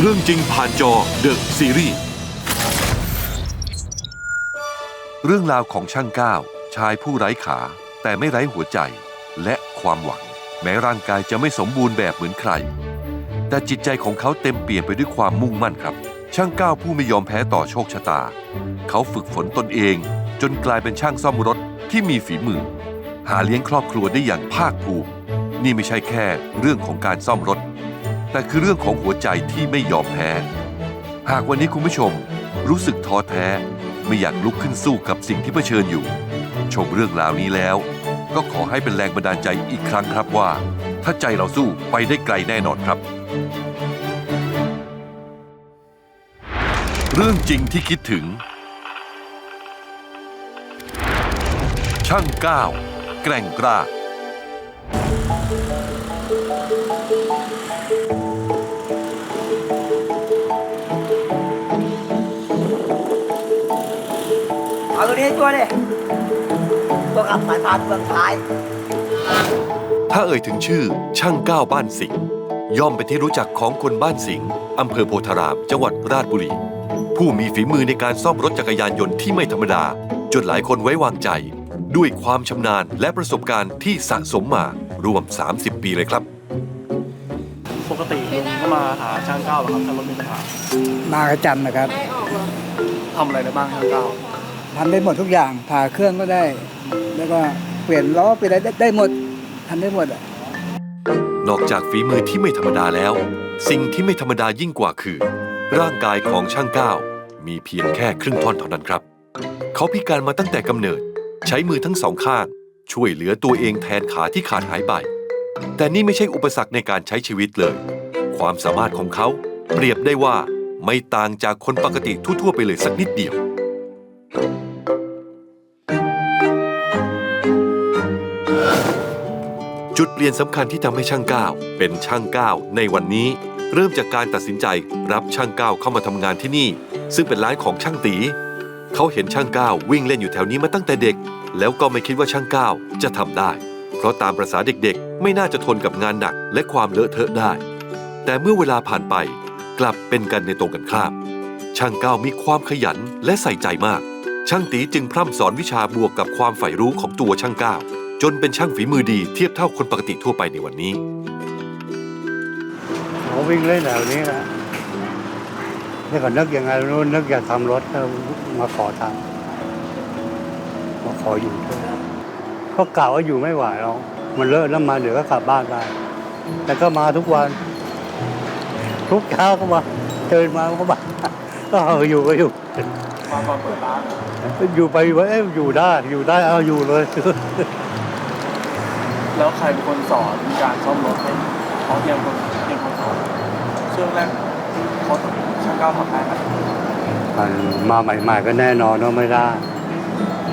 เรื่องจริงผ่านจอเดอะซีรีส์เรื่องราวของช่างก้าวชายผู้ไร้ขา แต่ไม่ไร้หัวใจและความหวัง แม้ร่างกายจะไม่สมบูรณ์แบบเหมือนใคร แต่จิตใจของเขาเต็มเปี่ยมไปด้วยความมุ่งมั่นครับ ช่างก้าวผู้ไม่ยอมแพ้ต่อโชคชะตา เขาฝึกฝนตนเอง จนกลายเป็นช่างซ่อมรถที่มีฝีมือ หาเลี้ยงครอบครัวได้อย่างภาคภูมินี่ไม่ใช่แค่เรื่องของการซ่อมรถ แต่คือเรื่องของหัวใจที่ไม่ยอมแพ้ หากวันนี้คุณผู้ชมรู้สึกท้อแท้ ไม่อยากลุกขึ้นสู้กับสิ่งที่เผชิญอยู่ ชมเรื่องราวนี้แล้ว ก็ขอให้เป็นแรงบันดาลใจอีกครั้งครับว่า ถ้าใจเราสู้ไปได้ไกลแน่นอนครับ เรื่องจริงที่คิดถึง ช่างก้าวแกร่งกล้า เอาตัวนี้ให้ตัวขับสายพานเมืองท้าย ถ้าเอ่ยถึงชื่อช่างก้าวบ้านสิงห์ย่อมเป็นที่รู้จักของคนบ้านสิงห์อำเภอโพธาราม จังหวัดราชบุรี ผู้มีฝีมือในการซ่อมรถจักรยานยนต์ที่ไม่ธรรมดา จนหลายคนไว้วางใจ ด้วยความชำนาญและประสบการณ์ที่สะสมมารวม 30 ปีเลยครับ ปกติลุงก็มาหาช่างก้าวเหรอครับถ้ารถมีปัญหามาประจำนะครับทำอะไรได้บ้างช่างก้าว ทำได้หมดทุกอย่างผ่าเครื่องก็ได้ แล้วก็เปลี่ยนล้อเปลี่ยนอะไรได้ได้หมดทำได้หมดอะนอกจากฝีมือที่ไม่ธรรมดาแล้ว สิ่งที่ไม่ธรรมดายิ่งกว่าคือ ร่างกายของช่างก้าวมีเพียงแค่ครึ่งท่อนเท่านั้นครับ เขาพิการมาตั้งแต่กำเนิด ใช้มือทั้งสองข้าง ช่วยเหลือตัวเองแทนขาที่ขาดหายไป แต่นี่ไม่ใช่อุปสรรคในการใช้ชีวิตเลย ความสามารถของเขาเปรียบได้ว่าไม่ต่างจากคนปกติทั่วๆไปเลยสักนิดเดียว จุดเปลี่ยนสำคัญที่ทำให้ช่างก้าวเป็นช่างก้าวในวันนี้ เริ่มจากการตัดสินใจรับช่างก้าวเข้ามาทำงานที่นี่ ซึ่งเป็นร้านของช่างตี เขาเห็นช่างก้าววิ่งเล่นอยู่แถวนี้มาตั้งแต่เด็ก แล้วก็ไม่คิดว่าช่างก้าวจะทำได้ เพราะตามประษาเด็กๆ ไม่น่าจะทนกับงานหนักและความเลอะเทอะได้ แต่เมื่อเวลาผ่านไปกลับเป็นกันในตรงกันข้ามช่างก้าวมีความขยันและใส่ใจมาก ช่างตีจึงพร่ำสอนวิชาบวกกับความใฝ่รู้ของตัวช่างก้าว จนเป็นช่างฝีมือดีเทียบเท่าคนปกติทั่วไปในวันนี้ เขาวิ่งเล่นแถวนี้นะนี่ก็นึกยังไงไม่รู้นึกอยากทำรถก็มาขอทำมาขออยู่ด้วยก็กล่าวว่าอยู่ไม่ไหวหรอกมันเลอะน้ำมันเดี๋ยวก็กลับบ้านได้แต่ก็มาทุกวัน ทุกเช้าก็มาเดินมาก็มาก็เอาอยู่ก็อยู่มาก่อนเปิดร้านอยู่ไปว่าเอ๊ะอยู่ได้อยู่ได้เอาอยู่เลย แล้วใครเป็นคนสอนการซ่อมรถให้เขาเตรียมคนเตรียมคนสอนช่วงแรกเขาช่างก้าวทำได้ไหมมันมาใหม่ ๆ ก็แน่นอนว่าไม่ได้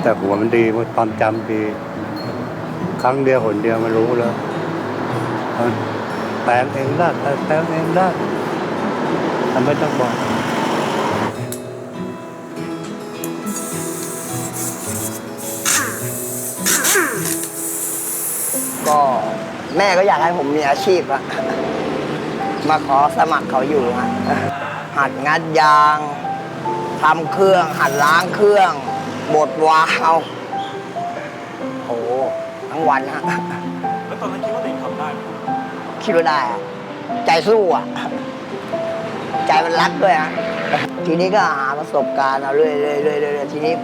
แต่หัวมันดีมันความจำดี ครั้งเดียวหนเดียวมันรู้แล้ว แปลงเองได้แปลงเองได้ทำไม่ต้องบอก แม่ก็อยากให้ผมมีอาชีพอะมาขอสมัครเขาอยู่ฮะหัดงัดยางทำเครื่อง หัดล้างเครื่องบดวาล์วโอ้โหทั้งวันฮะแล้วตอนนั้นคิดว่าตัวเองทำได้ไหมคิดว่าได้อะใจสู้อะ ใจมันรักด้วยฮะทีนี้ก็หาประสบการณ์เอาเรื่อยๆเรื่อยๆเรื่อยๆทีนี้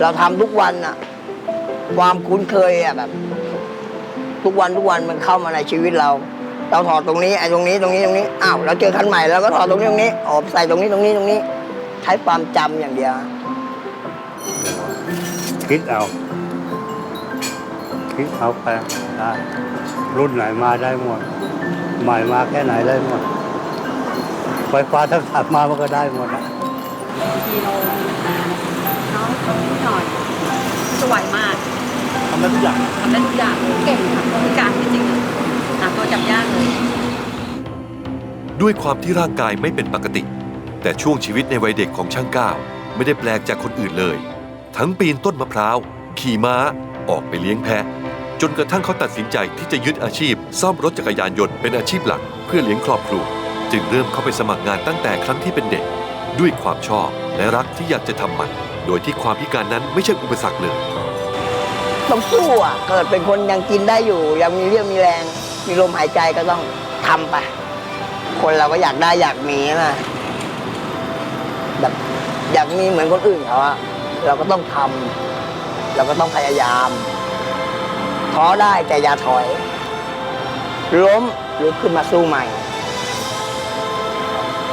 เราทำทุกวันอะความคุ้นเคยอะแบบ ทุกวันทุกวันมันเข้ามาในชีวิตเรา เราถอดตรงนี้ไอ้ตรงนี้ตรงนี้ตรงนี้อ้าวเราเจอคันใหม่เราก็ถอดตรงนี้ตรงนี้ออกใส่ตรงนี้ตรงนี้ตรงนี้ ใช้ความจำอย่างเดียวคิดเอาคิดเอาไปได้รุ่นไหนมาได้หมด ใหม่มาแค่ไหนได้หมดไฟฟ้าทั้งสามมามันก็ได้หมดอะกิโลน้องคนนี้หน่อยสวยมากทำได้ทุกอย่างทำได้ทุกอย่างเก่งค่ะคนพิการจริงๆอะหาตัวจับยากเลยด้วยความที่ร่างกายไม่เป็นปกติ แต่ช่วงชีวิตในวัยเด็กของช่างก้าวไม่ได้แปลกจากคนอื่นเลย ทั้งปีนต้นมะพร้าว ขี่ม้า ออกไปเลี้ยงแพะ จนกระทั่งเขาตัดสินใจที่จะยึดอาชีพ ซ่อมรถจักรยานยนต์เป็นอาชีพหลัก เพื่อเลี้ยงครอบครัวจึงเริ่มเข้าไปสมัครงานตั้งแต่ครั้งที่เป็นเด็ก ด้วยความชอบและรักที่อยากจะทำมัน โดยที่ความพิการนั้นไม่ใช่อุปสรรคเลย ต้องสู้อะเกิดเป็นคนยังกินได้อยู่ ยังมีเรี่ยวมีแรง มีลมหายใจก็ต้องทำไป คนเราก็อยากได้อยากมีนะแบบอยากมีเหมือนคนอื่นเขาอะเราก็ต้องทำเราก็ต้องพยายามท้อได้แต่อย่าถอย ล้มลุกขึ้นมาสู้ใหม่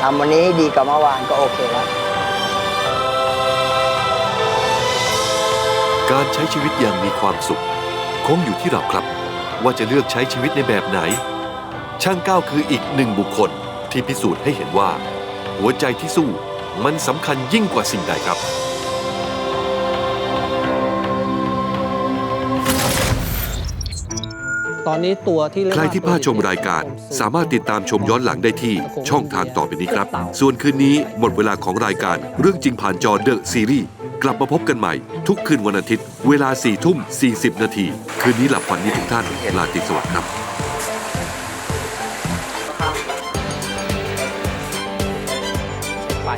ทำวันนี้ดีกว่าเมื่อวานก็โอเคแล้ว การใช้ชีวิตอย่างมีความสุข คงอยู่ที่เราครับ ว่าจะเลือกใช้ชีวิตในแบบไหน ช่างก้าวคืออีกหนึ่งบุคคลที่พิสูจน์ให้เห็นว่า หัวใจที่สู้มันสำคัญยิ่งกว่าสิ่งใดครับ ตอนนี้ตัวที่เรียกใครว่าที่พลาดชมรายการ สามารถติดตามชมย้อนหลังได้ที่ช่องทางต่อไปนี้ครับ ส่วนคืนนี้หมดเวลาของรายการเรื่องจริงผ่านจอเดอะซีรีส์กลับมาพบกันใหม่ ทุกคืนวันอาทิตย์ เวลา4ี่ทุ่ม 40 นาที คืนนี้หลับฝันดีทุกท่านลาตรีสวัสดิ์ครับไป